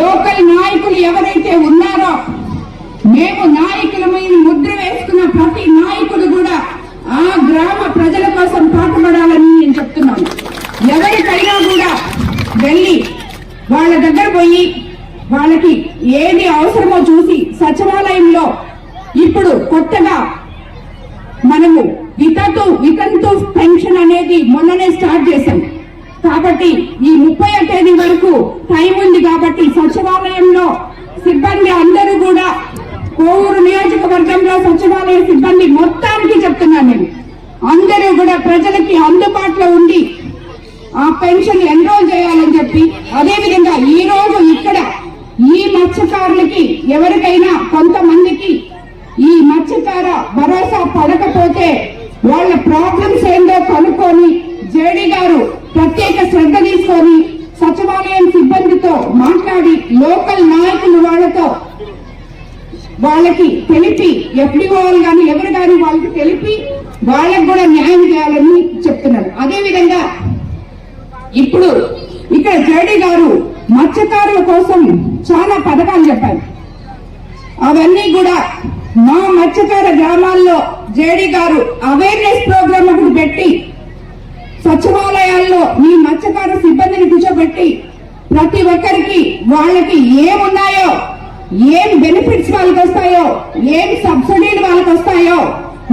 Local నాయకులు ఎవరైతే ఉన్నారో మేము నాయకులమైన ముద్ర వేసుకున్న ప్రతి నాయకుడు కూడా ఆ గ్రామ ప్రజల కోసం పాటుపడాలని నేను చెప్తున్నాను. ఎవరికైనా కూడా వెళ్ళి వాళ్ళ దగ్గర పోయి వాళ్ళకి ఏది అవసరమో చూసి సచివాలయంలో ఇప్పుడు కొత్తగా మనము వితంతు వితంతు పెన్షన్ అనేది మొన్ననే స్టార్ట్ చేశాం. కాబట్టి ఈ ముప్పై తేదీ వరకు టైం ఉంది కాబట్టి సచివాలయంలో సిబ్బంది అందరూ కూడా కోవూరు నియోజకవర్గంలో సచివాలయ సిబ్బంది మొత్తానికి చెప్తున్నాను నేను. అందరూ కూడా ప్రజలకి అందుబాటులో ఉండి ఆ పెన్షన్ ఎన్రోల్ చేయాలని చెప్పి అదేవిధంగా ఈ రోజు ఇక్కడ ఈ మత్స్యకారులకి ఎవరికైనా కొంతమందికి ఈ మత్స్యకార భరోసా పడకపోతే వాళ్ళ ప్రాబ్లమ్స్ ఏందో కనుక్కొని జేడి గారు ప్రత్యేక శ్రద్ధ తీసుకొని సచివాలయం సిబ్బందితో మాట్లాడి లోకల్ నాయకులు వాళ్ళతో వాళ్ళకి తెలిపి ఎఫ్డిఓ కానీ ఎవరు కానీ వాళ్ళకి తెలిపి వాళ్ళకి కూడా న్యాయం చేయాలని చెప్తున్నారు. అదే విధంగా ఇప్పుడు ఇక్కడ జేడి గారు మత్స్యకారుల కోసం చాలా పథకాలు చెప్పారు. అవన్నీ కూడా మా మత్స్యకార గ్రామాల్లో జేడి గారు అవేర్నెస్ ప్రోగ్రామ్ ఒకటి పెట్టి సచివాలయాల్లో మీ మత్స్యకార సిబ్బందిని కూర్చోబెట్టి ప్రతి ఒక్కరికి వాళ్ళకి ఏమున్నాయో ఏం బెనిఫిట్స్ వాళ్ళకి వస్తాయో ఏం సబ్సిడీలు వాళ్ళకి వస్తాయో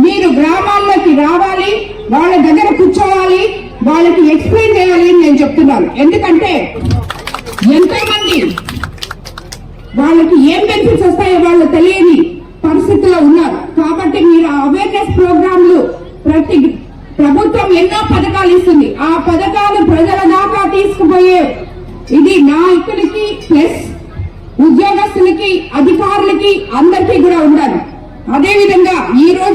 మీరు గ్రామాల్లోకి రావాలి వాళ్ళ దగ్గర కూర్చోవాలి వాళ్ళకి ఎక్స్ప్లెయిన్ చేయాలి అని నేను చెప్తున్నాను. ఎందుకంటే ఎంతో మంది వాళ్ళకి ఏం బెనిఫిట్స్ వస్తాయో వాళ్ళు తెలియని పరిస్థితిలో ఉన్నారు. కాబట్టి మీరు అవేర్నెస్ ప్రోగ్రాంలు ప్రతి ప్రభుత్వం ఎన్నో పథకాలు ఇస్తుంది. ఆ పథకాలు ప్రజల దాకా తీసుకుపోయే ఇది నాయకులకి ప్లస్ ఉద్యోగస్తులకి అధికారులకి అందరికీ కూడా ఉండాలి. అదే విధంగా ఈ రోజు